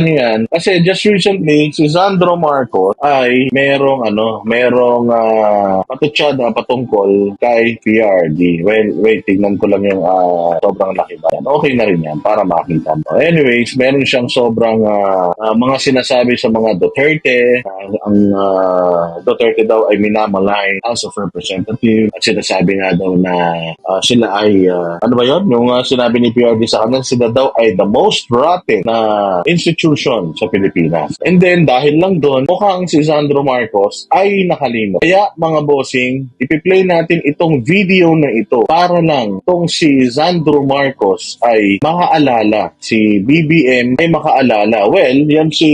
niyo yan. Kasi just recently, si Sandro Marcos ay merong ano, merong uh, patutsada patungkol kay PRD. Well, wait, tignan ko lang yung ah, sobrang laki ba yan. Okay na rin yan para makita mo. Anyways, meron siyang sobrang ah, ah, mga sinasabi sa mga Duterte. ah, ang ah, Duterte daw ay minamalay House of Representatives at sinasabi nga daw na ah, sila ay ah, ano ba yun? Yung ah, sinabi ni PRD sa kanila, sila daw ay the most rotten na institution sa Pilipinas. And then, dahil lang doon, mukhang si Sandro Marcos ay nakalimot. Kaya, mga bossing, ipiplay natin itong video na ito para lang itong si Sandro Marcos ay makaalala. Si BBM ay makaalala. Well, yan si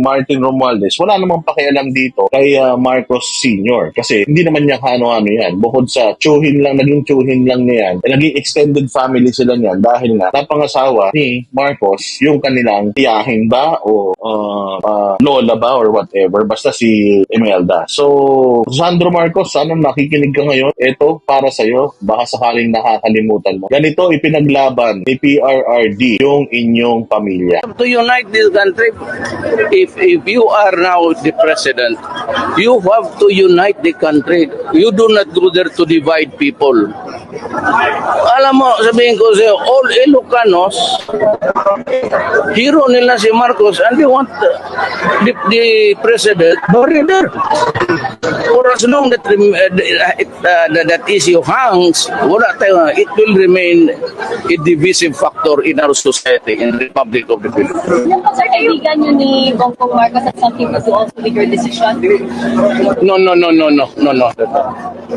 Martin Romualdez. Wala namang pakialam dito kay ah, Marcos Sr. Kasi hindi naman niya kano-ano yan. Bukod sa tsuhin lang, naging tsuhin lang niya yan. Eh, naging extended family sila niyan dahil nga napangasawa ni Marcos yung kanilang tiyahin ba o ah, ah, lola ba or whatever. Basta si Imelda. So, Sandro Marcos, sana nakikinig ka ngayon. Ito para sa'yo. Baka sakaling nakakalimutan mo. Ganito ipinaglaban ni PRRD yung inyong pamilya. to unite this country. If if you are now the president, you have to unite the country. You do not go there to divide people. Alam mo, sabihin ko sa'yo, all Ilocanos, hero nila si Marcos, and they want the, the, the president buried there. For as long that uh, it, uh, that, that issue hangs, wala tayo, it will remain a divisive factor in our society, in the Republic of the Philippines. Yan po, sir, kaibigan niyo ni Bongbong Marcos at something to do also with your decision? No, no, no, no, no, no, no.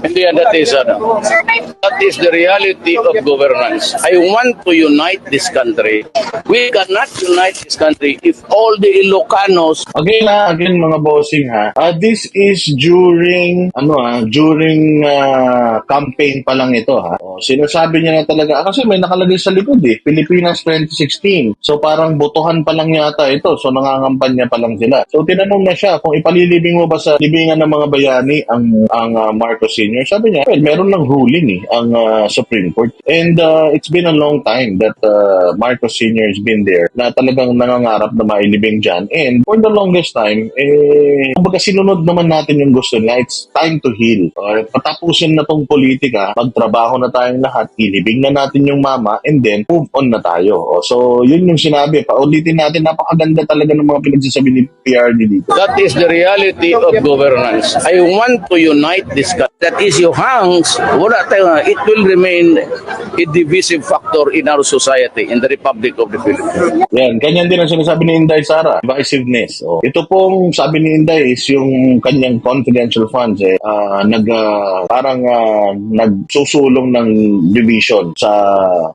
Hindi yan, that is, ano, Sir, may that is the reality of governance. I want to unite this country. We cannot unite this country if all the Ilocanos Again ha, again mga bossing ha. Ah, this is during ano ah, during ah, campaign pa lang ito ha. O, sinasabi niya na talaga ah, kasi may nakalagay sa likod eh, Pilipinas 2016. So parang botohan pa lang yata ito. So nangangampanya pa lang sila. So tinanong na siya kung ipalilibing mo ba sa libingan ng mga bayani ang ang ah, Marcos Sr. Sabi niya, well, meron lang ruling eh ang ah, Supreme Court. And ah, it's been a long time that ah, Marcos Sr. has been there na talagang nangangarap na mailibing dyan. And for the longest time, eh, kumbaga sinunod naman natin yung gusto niya. It's time to heal. Uh, patapusin na tong politika, magtrabaho na tayong lahat, ilibing na natin yung mama, and then move on na tayo. O, so, yun yung sinabi. Paulitin natin, napakaganda talaga ng mga pinagsasabi ni PRD dito. That is the reality of governance. I want to unite this country. That issue hangs, wala tayo, it will remain a divisive factor in our society, in the Republic of the Philippines. Yan, ganyan din ang sinasabi ni Inday Sara, divisiveness. O, ito pong sabi ni Inday is yung kanyang confidential funds eh, ah, nag, ah, parang ah, nagsusulong ng division sa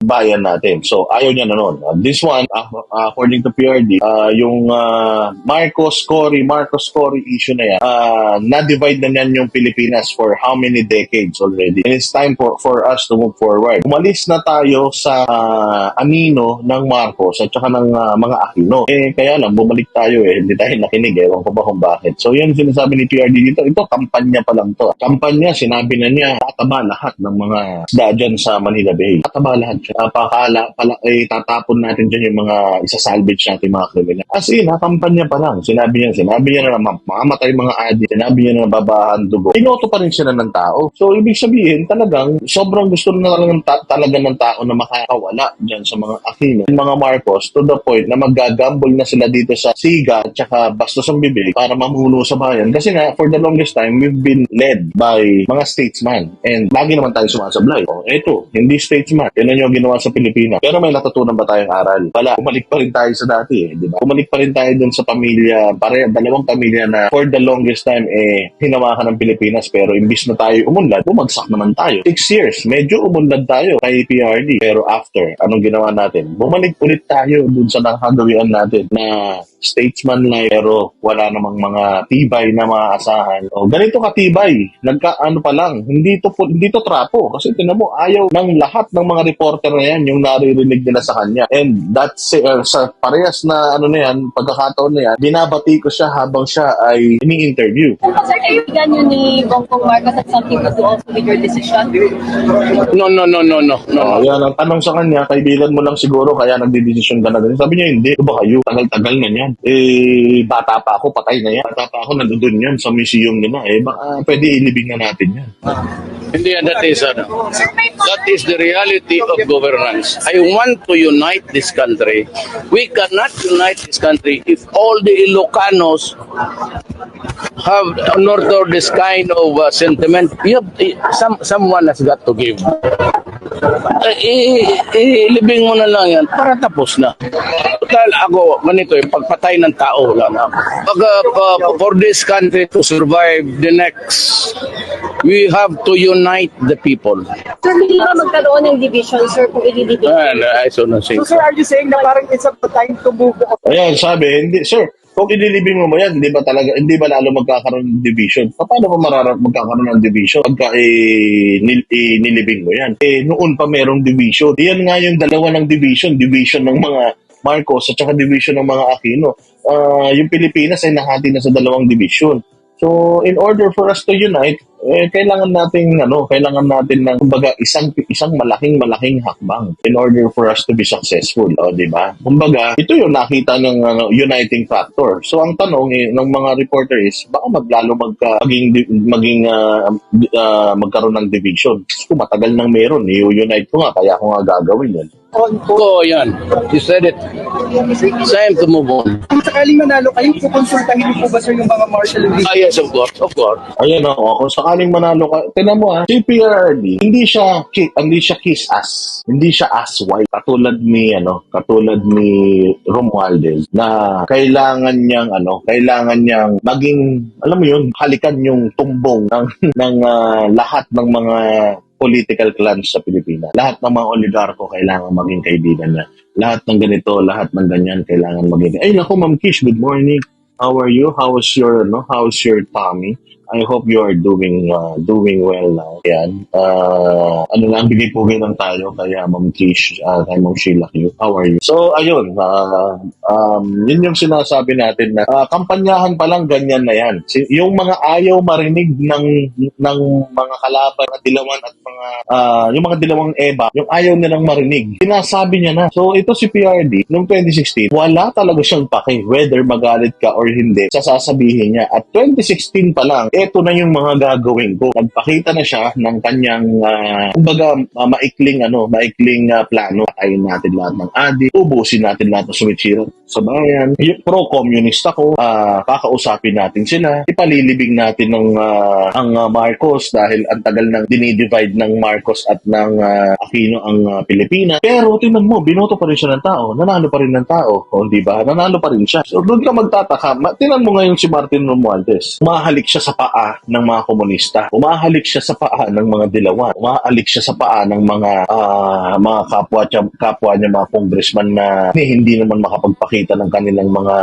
bayan natin. So, ayaw niya na nun. Ah, this one, ah, according to PRD, ah, yung ah, Marcos Cory, Marcos Cory issue na yan, ah, na-divide na yan yung Pilipinas for how many decades already. And it's time for, for us to move forward. Umalis na tayo sa ah, anino ng Marcos at saka ng ah, mga Aquino. Eh, kaya lang, bumalik tayo eh. Hindi tayo nakinig. Ewan ko ba kung bakit. So, yun sinasabi ni PRD dito. Ito, kampanya pa lang to. Kampanya, sinabi na niya, tataba lahat ng mga isda dyan sa Manila Bay. Tataba lahat siya. Napakala, pala, eh, tatapon natin dyan yung mga isasalvage natin mga kriminal. As in, ha, kampanya pa lang. Sinabi niya, sinabi niya na ma- mamamatay mga adi. Sinabi niya na babahan dugo. Pinoto pa rin sila ng tao. So, ibig sabihin, talagang, sobrang gusto na talagang ta- talaga ng tao na makakawala dyan sa mga Aquino, mga Marcos, to the point na magagambol na sila dito sa siga at saka bastos ang bibig para mamuno sa bayan. Kasi nga, for the longest time, we've been led by mga statesman. And lagi naman tayo sumasablay. O, eto, hindi statesman. Yan ang ginawa sa Pilipinas. Pero may natutunan ba tayong aral? Wala. Bumalik pa rin tayo sa dati eh, di ba? Bumalik pa rin tayo dun sa pamilya, pare, dalawang pamilya na for the longest time eh, hinawakan ng Pilipinas pero imbis na tayo umunlad, bumagsak naman tayo. Six years, medyo umunlad tayo kay PRD. Pero after, anong ginawa natin? Bumalik ulit tayo dun sa nakagawian natin na statesman like pero wala namang mga tibay na maaasahan. O ganito katibay, nagka ano pa lang, hindi to hindi to trapo kasi tinan mo ayaw ng lahat ng mga reporter na yan yung naririnig nila sa kanya. And that's uh, sa parehas na ano na yan, pagkakataon na yan, binabati ko siya habang siya ay ini-interview. Sir, kaibigan niyo ni Bongbong Marcos at something to do also with your decision? No, no, no, no, no, no. Oh, yan ang tanong sa kanya, kaibigan mo lang siguro kaya nagdedesisyon ka na ganun. Sabi niya hindi. Ano ba ayun, tagal-tagal na yan. Eh, bata pa ako, patay na yan. Bata pa ako, nandun yan sa museum nila. Eh, baka pwede ilibing na natin yan. Hindi yan, that is, ano, that is the reality of governance. I want to unite this country. We cannot unite this country if all the Ilocanos have nor nor this kind of uh, sentiment. You have, eh, some, someone has got to give. Eh, ilibing mo na lang yan para tapos na. Total, ako, ganito eh, pagpatay ng tao, wala na. Pag, uh, for this country to survive the next, we have to unite the people. Sir, hindi ba magkaroon ng division, sir, kung ililibing? And I so not So sir, are you saying na parang it's a time to move on? Ayan, sabi, hindi, sir, kung inilibing mo mo yan, hindi ba talaga, hindi ba lalo magkakaroon ng division? Paano ba marara- magkakaroon ng division pagka eh, eh, nilibing mo yan? Eh, noon pa merong division. Yan nga yung dalawa ng division, division ng mga Marcos at saka division ng mga Aquino. Ah, yung Pilipinas ay nahati na sa dalawang division. So, in order for us to unite, eh, kailangan natin, ano, kailangan natin ng, kumbaga, isang, isang malaking, malaking hakbang in order for us to be successful. O, di ba? Kumbaga, ito yung nakita ng ano, uniting factor. So, ang tanong eh, ng mga reporter is, baka maglalo magka, maging, maging ah, di- ah, magkaroon ng division. Kung matagal nang meron, i-unite ko nga, kaya ko nga gagawin yan. Oo, yan. You said it. Time to move on. Kung sakaling manalo kayo, kukonsultahin niyo po ba sir yung mga martial? Ah, yes, of course. Of course. Ayan o, kung sakaling manalo ka, tinan mo ha, si PRD, hindi siya, hindi siya kiss ass. Hindi siya ass white. Katulad ni, ano, katulad ni Romualdez, na kailangan niyang, ano, kailangan niyang maging, alam mo yun, halikan yung tumbong ng, ng ah, lahat ng mga political clans sa Pilipinas. Lahat ng mga oligarko kailangan maging kaibigan niya. Lahat ng ganito, lahat ng ganyan kailangan maging. Ay nako, Ma'am Kish, good morning. How are you? How's your no? How's your tummy? I hope you are doing uh, doing well now. Yan. Uh, ano lang, bigay po ng tayo kaya Ma'am Kish, uh, kay Ma'am Sheila Q. How are you? So, ayun. Uh, um, yun yung sinasabi natin na uh, kampanyahan pa lang ganyan na yan. Yung mga ayaw marinig ng ng mga kalaban at dilawan at mga ah, yung mga dilawang EBA, yung ayaw nilang marinig. Sinasabi niya na. So, ito si PRD, noong 2016, wala talaga siyang pake whether magalit ka or hindi sa sasabihin niya. At 2016 pa lang, eto na yung mga gagawin ko. Nagpakita na siya ng kanyang, ah, kumbaga, ah, maikling, ano, maikling ah, plano. Patayin natin lahat ng adi, ubusin natin lahat ng sumichiro sa bayan. Pro-communist ako, ah, kakausapin natin sila, ipalilibing natin ng ah, ang ah, Marcos dahil ang tagal nang dinidivide ng Marcos at ng ah, Aquino ang ah, Pilipinas. Pero tingnan mo, binoto pa rin siya ng tao, nanalo pa rin ng tao, o di ba? Nanalo pa rin siya. So doon ka magtataka, Ma- tingnan mo ngayon si Martin Romualdez. Umahalik siya sa paa ng mga komunista. Umahalik siya sa paa ng mga dilawan. Umahalik siya sa paa ng mga ah, mga kapwa niya, kapwa niya mga congressman na hindi naman makapagpakita ng kanilang mga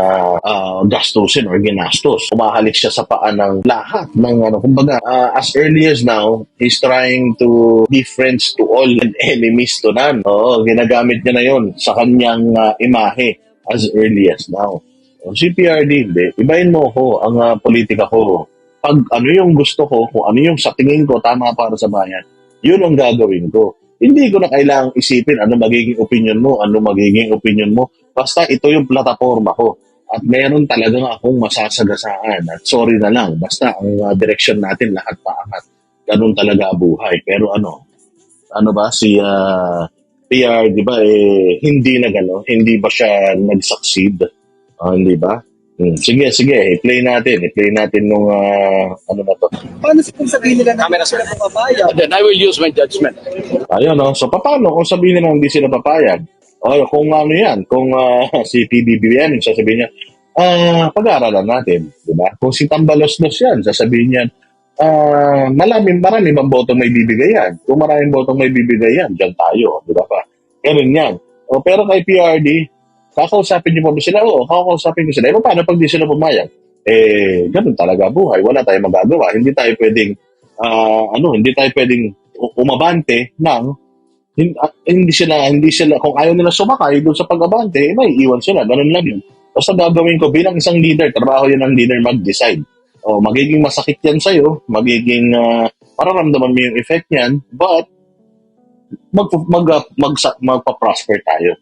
ah, gastusin or ginastos. Umahalik siya sa paa ng lahat ng ano, kumbaga ah, as early as now, he's trying to be friends to all and enemies to none. Oo, ginagamit niya na yon sa kanyang ah, imahe as early as now. O, Si PRD, hindi. Ibahin mo ko ang ah, politika ko. Pag ano yung gusto ko, kung ano yung sa tingin ko tama para sa bayan, yun ang gagawin ko. Hindi ko na kailangang isipin ano magiging opinion mo, ano magiging opinion mo. Basta ito yung plataforma ko. At meron talagang akong masasagasaan. At sorry na lang, basta ang uh, direction natin lahat paangat. Ganun talaga buhay. Pero ano, ano ba, si ah, PR, di ba, eh, hindi na gano'n. Hindi ba siya nag-succeed? Ah, hindi ba? Hmm. Sige, sige, i-play natin. I-play natin nung, ah, ano na to. Paano kung sabihin nila na hindi sila pumapayag? Then I will use my judgment. Ayun, no? So, paano kung sabihin nila hindi sila papayag? O, kung ano yan, kung ah, si PBBM, sasabihin niya, ah, pag-aaralan natin, di ba? Kung si Tambalos-Los yan, sasabihin niya, ah, maraming, marami bang botong may bibigay yan? Kung maraming botong may bibigay yan, dyan tayo, di ba pa? Ganun yan. O, pero kay PRD, kakausapin niyo pa ba sila? Oo, kakausapin ko sila. Eh, paano pag di sila pumayag? Eh, ganun talaga buhay. Wala tayong magagawa. Hindi tayo pwedeng, ah, ano, hindi tayo pwedeng umabante ng ah, hindi sila hindi sila kung ayaw nila sumakay doon sa pag-abante, eh, may iwan sila. Ganun lang yun. Basta gagawin ko bilang isang leader, trabaho yun ng leader mag-decide. O magiging masakit yan sa'yo, magiging ah, mararamdaman mo yung effect niyan, but mag, mag, mag, magpa-prosper tayo.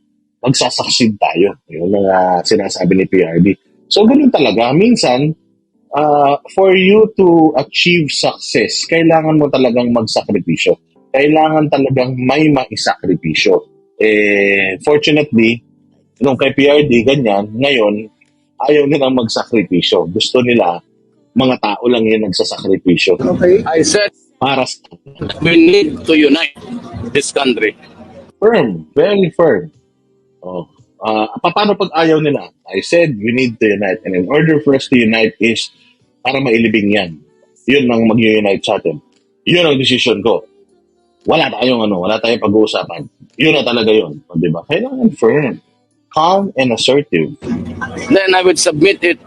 Magsasucceed tayo. Yun ang ah, sinasabi ni PRD. So, ganun talaga. Minsan, ah, for you to achieve success, kailangan mo talagang magsakripisyo. Kailangan talagang may maisakripisyo. Eh, fortunately, nung kay PRD, ganyan, ngayon, ayaw nilang magsakripisyo. Gusto nila, mga tao lang yung nagsasakripisyo Okay. I said para sa we need to unite this country. firm, very firm. Oh. Pa- paano pag ayaw nila? I said we need to unite. And in order for us to unite is para mailibing yan. Yun ang mag-unite sa atin. Yun ang decision ko. Wala tayong ano, wala tayong pag-uusapan. Yun na talaga yun. O, Di ba? Kailangan firm. Calm and assertive. Then I would submit it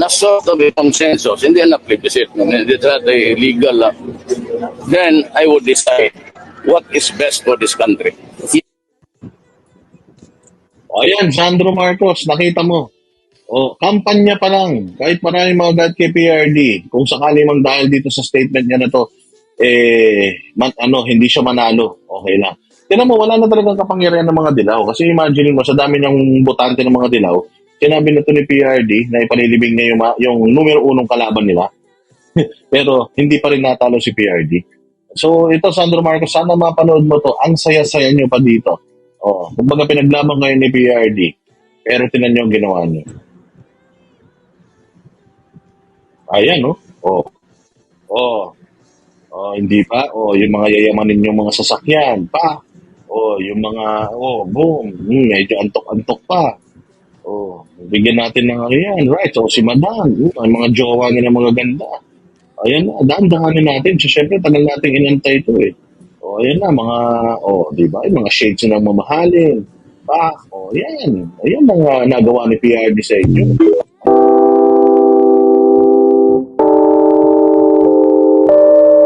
na sort of a consensus, hindi na plebiscite, hindi that a legal. uh, then I would decide what is best for this country. O Sandro Marcos, nakita mo. O, kampanya pa lang. Kahit maraming mga dad kay PRD, kung sakali mang dahil dito sa statement niya na to, eh, man, ano, hindi siya manalo. Okay lang. Tinan mo, wala na talagang kapangyarihan ng mga dilaw. Kasi imagine mo, sa dami ng botante ng mga dilaw, sinabi na to ni PRD na ipanilibing niya yung, yung numero unong kalaban nila. Pero hindi pa rin natalo si PRD. So ito, Sandro Marcos, sana mapanood mo to. Ang saya-saya nyo pa dito. Oh, kumbaga pinaglaban kayo ni PRD. Pero tinan nyo ang ginawa nyo. Ayan, no? Oh. Oh. Oh, hindi pa. Oh, yung mga yayamanin yung mga sasakyan pa. Oh, yung mga, oh, boom. Hmm, medyo antok-antok pa. Oh, bigyan natin ng ayan, right? So, si Madam, hmm, ang mga jowa niya na mga ganda. Ayan na, dahan-dahanin natin. So, syempre, tagal natin inantay ito eh. O, ayan na, mga, o, di ba? Yung mga shades na mamahalin. Pa, o, yan. Ang ah, nagawa ni PRD sa inyo.